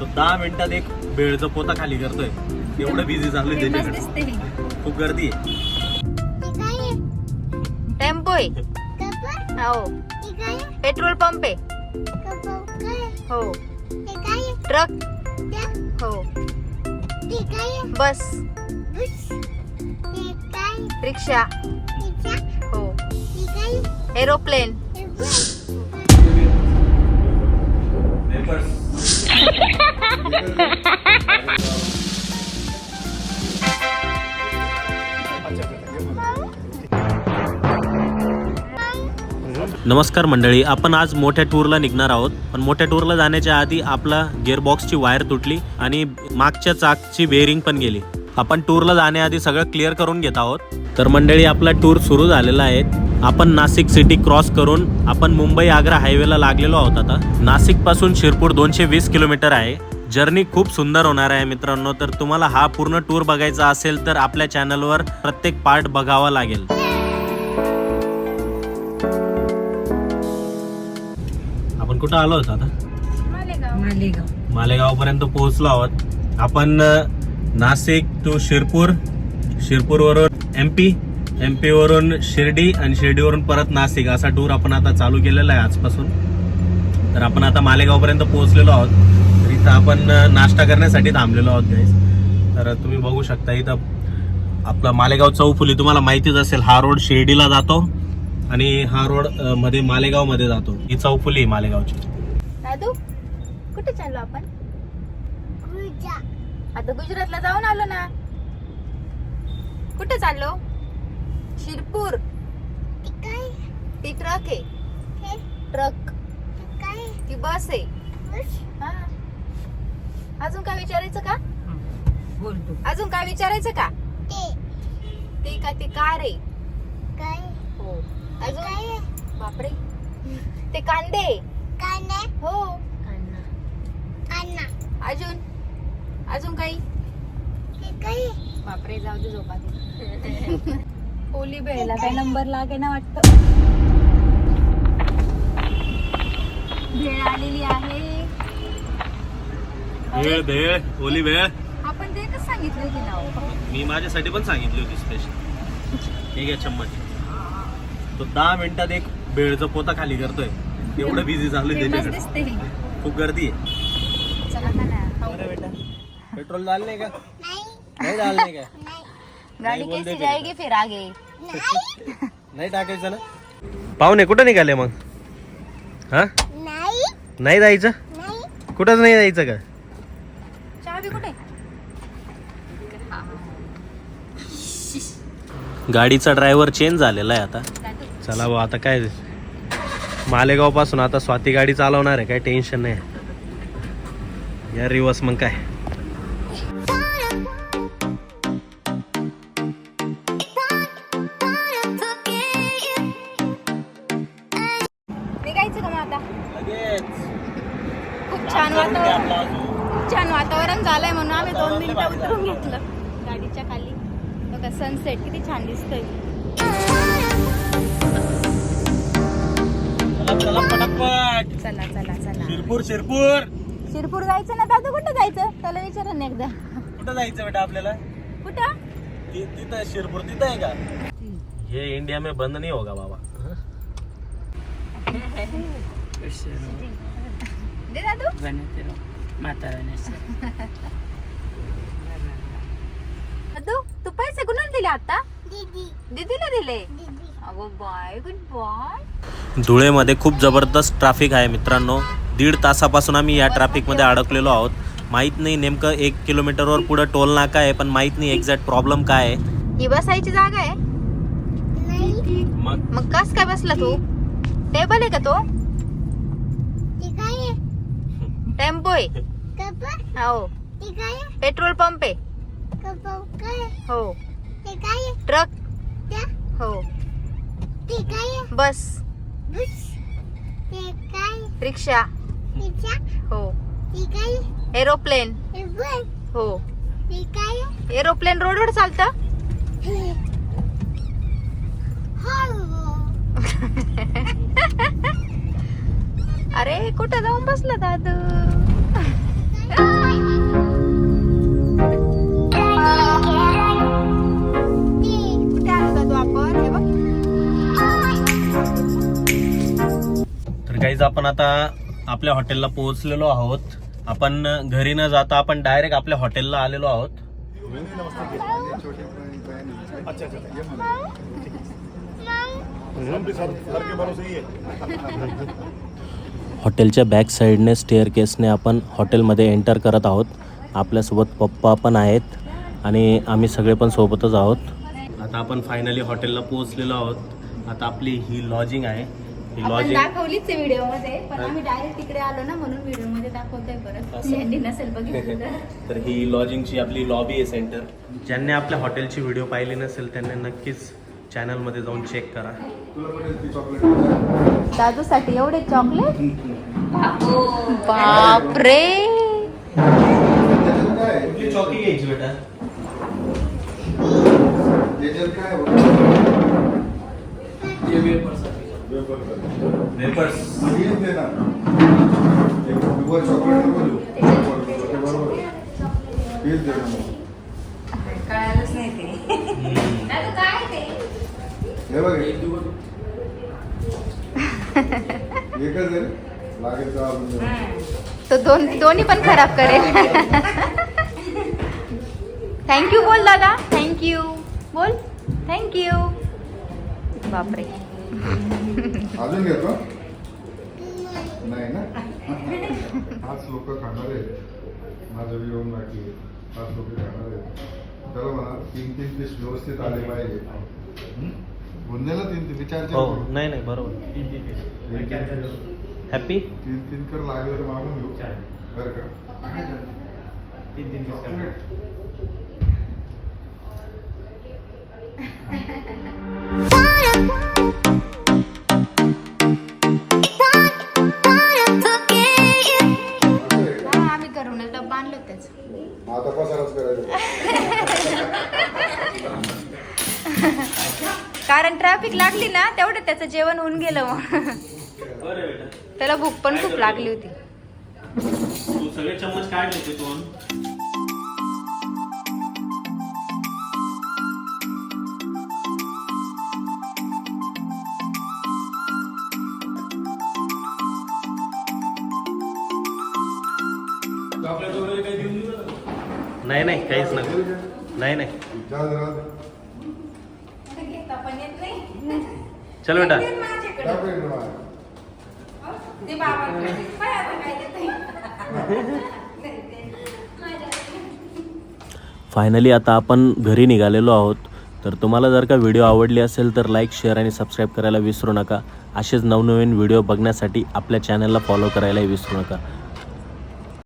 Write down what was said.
तो दहा मिनिटात एक बेळचा पोता खाली करतोय. एवढं बिझी चालू त्याच्याकडे. खूप गर्दी आहे. टेम्पो आहे. हो. पेट्रोल पंप आहे. हो. ट्रक. हो. बस. रिक्षा. हो. एरोप्लेन? नमस्कार मंडळी आपण आज मोठ्या टूरला निघणार आहोत. पण मोठ्या टूरला जाण्याच्या आधी आपला गिअरबॉक्सची वायर तुटली आणि मागच्या चाकची वेअरिंग पण गेली. आपण टूरला जाण्याआधी सगळं क्लिअर करून घेत आहोत. तर मंडळी आपला टूर सुरू झालेला आहे. आपण नाशिक सिटी क्रॉस करून आपण मुंबई आग्रा हायवेला लागलेलो आहोत आता. नाशिकपासून शिरपूर दोनशे वीस किलोमीटर आहे. जर्नी खूप सुंदर होणार आहे मित्रांनो. तर तुम्हाला हा पूर्ण टूर बघायचा असेल तर आपल्या चॅनलवर प्रत्येक पार्ट बघावा लागेल. कुठं आलो होतो आता? मालेगाव. मालेगाव. पर्यंत पोहोचलो आहोत. आपण अ, नाशिक टू शिरपूर शिरपूर वरून एम पी एम पी वरून शिर्डी आणि शिर्डीवरून परत नाशिक. असा टूर आपण आता चालू केलेला आहे आजपासून. तर आपण आता मालेगाव पर्यंत पोहोचलेलो आहोत. तर इथं आपण अ, नाश्ता करण्यासाठी थांबलेलो आहोत गाईस तर तुम्ही बघू शकता इथं आपला मालेगाव चौफुली तुम्हाला माहितीच असेल हा रोड शिर्डीला जातो. आणि हा रोडमध्ये मालेगावमध्ये जातो. ही चौफुली आहे मालेगावची. दादू कुठे चाललो आपण? आता गुजरातला जाऊन आलो ना. कुठे चाललो? शिरपूर. ती ट्रक आहे. ट्रक. ती बस आहे. हा. अजून काय विचारायचं का? अजून काय विचारायचं का? ती. का ती कार आहे? हो. अजून बापरे. ते कांदे. हो. अजून? अजून काही? बापरे जाऊ दे झोपा दे. ओली बेळला काय नंबर लागे ना वाटत. भेळ आलेली आहे. भेळ भेळ ओली भेळ आपण ते एकच सांगितलं होती नाव. मी माझ्यासाठी पण सांगितली होती स्पेशल ठीक आहे चम्मच. तो दहा मिनिटात एक भेळचा पोता खाली करतोय. एवढं बिझी चालू फेमस त्याच्याकडे. खूप गर्दी आहे. का पेट्रोल डालने का? नाही. डालने का? गाडी कैसी फिर. जाएगी फिर आगे. नाही टाकायचं ना? पाहुणे कुठं निघाले मग? हा? नाही. जायचं? कुठंच नाही जायचं का? चावी कुठे? गाडीचा ड्रायव्हर चेंज झालेला आहे आता. चला भाऊ आता काय? मालेगावपासून आता स्वाती गाडी चालवणार आहे काय टेन्शन नाही. या रिवर्स मग काय? निघायचं का मग आता? खूप छान वातावरण. खूप छान वातावरण झालंय म्हणून आम्ही दोन मिनिटं उतरून घेतलं. गाडीच्या खाली. बघा सनसेट किती छान दिसतोय. चला पटापट. चला चला चला. शिरपूर शिरपूर. शिरपूर जायचं ना? दादू कुठं जायचं? त्याला विचारा ना एकदा. कुठं जायचं बेटा आपल्याला? कुठं? ति- तिथं शिरपूर तिथं आहे का? ये इंडिया में बंद नहीं होगा बाबा. दे दादू. दादू तू पैसे कुणाला दिले आता? दीदीला दिले? अगो बाय गुड बाय धुळेमध्ये खूप जबरदस्त ट्रॅफिक आहे मित्रांनो. दीड तासापासून आम्ही या ट्रॅफिकमध्ये अडकलेलो आहोत. माहीत नाही नेमकं एक किलोमीटरवर पुढं टोल नाका आहे पण माहीत नाही एक्झॅक्ट प्रॉब्लेम काय आहे. ही बसायची जागा आहे? मग? मग कस काय बसला तू? टेबल आहे का तो? टेम्पो आहे. हो. पेट्रोल पंप आहे. हो. ट्रक. हो. बस. रिक्षा. हो. एरोप्लेन. हो. एरोप्लेन रोडवर चालतं? अरे कुठं जाऊन बसला दादू? आपण आता आपल्या हॉटेलला पोहोचलेलो आहोत. आपण घरी न जाता आपण डायरेक्ट आपल्या हॉटेलला आलेलो आहोत. हॉटेलच्या बॅक साईडने स्टेअर केसने आपण हॉटेलमध्ये एंटर करत आहोत. आपल्यासोबत पप्पा पण आहेत आणि आम्ही सगळे पण सोबतच आहोत. आता आपण फायनली हॉटेलला पोहोचलेलो आहोत. आता आपली ही लॉजिंग आहे. आपण लॉजिंग दाखवलीच आहे व्हिडिओमध्ये पण आम्ही डायरेक्ट तिकडे आलो ना म्हणून व्हिडिओमध्ये दाखवतोय परत. असं. यांनी नसेल बघितलं तर. तर ही लॉजिंगची आपली लॉबी आहे सेंटर ज्यांनी आपल्या हॉटेलची व्हिडिओ पाहिली नसेल त्यांनी नक्कीच चॅनलमध्ये जाऊन चेक करा. दादूसाठी एवढे चॉकलेट बापरे. कुठली चॉकी घ्यायची बेटा? वेपर्स कळालंच नाही ते दादू काय ते एकच आहे लागेल तर अजून तो दोन दोन्ही पण खराब करेल थँक्यू बोल दादा। थँक्यू बोल। थँक्यू बापरे। अजून घेतो? नाही ना? पाच लोक खाणार आहेत. माझं येऊन बाकी आहे. पाच लोक खाणार आहेत. त्याला म्हणा तीन तीन पीस व्यवस्थित आले पाहिजे. बुंदेला तीन तीन चार हो नाही नाही बरोबर. हॅपी तीन तीन कर लागले तर मागून घेऊ. बरं का? डब्बा आणलो त्याच आता पसारच करायचं? कारण ट्रॅफिक लागली ना तेवढं त्याचं जेवण होऊन गेलं मग. त्याला भूक पण खूप लागली होती. नाही नाही काहीच नाही. नाही नाही. चल बेटा. बाहेर. फायनली आता आपण घरी निघालेलो आहोत. तर तुम्हाला जर का व्हिडिओ आवडली असेल तर लाईक शेअर आणि सबस्क्राईब करायला विसरू नका. असेच नवनवीन व्हिडिओ बघण्यासाठी आपल्या चॅनलला फॉलो करायलाही विसरू नका.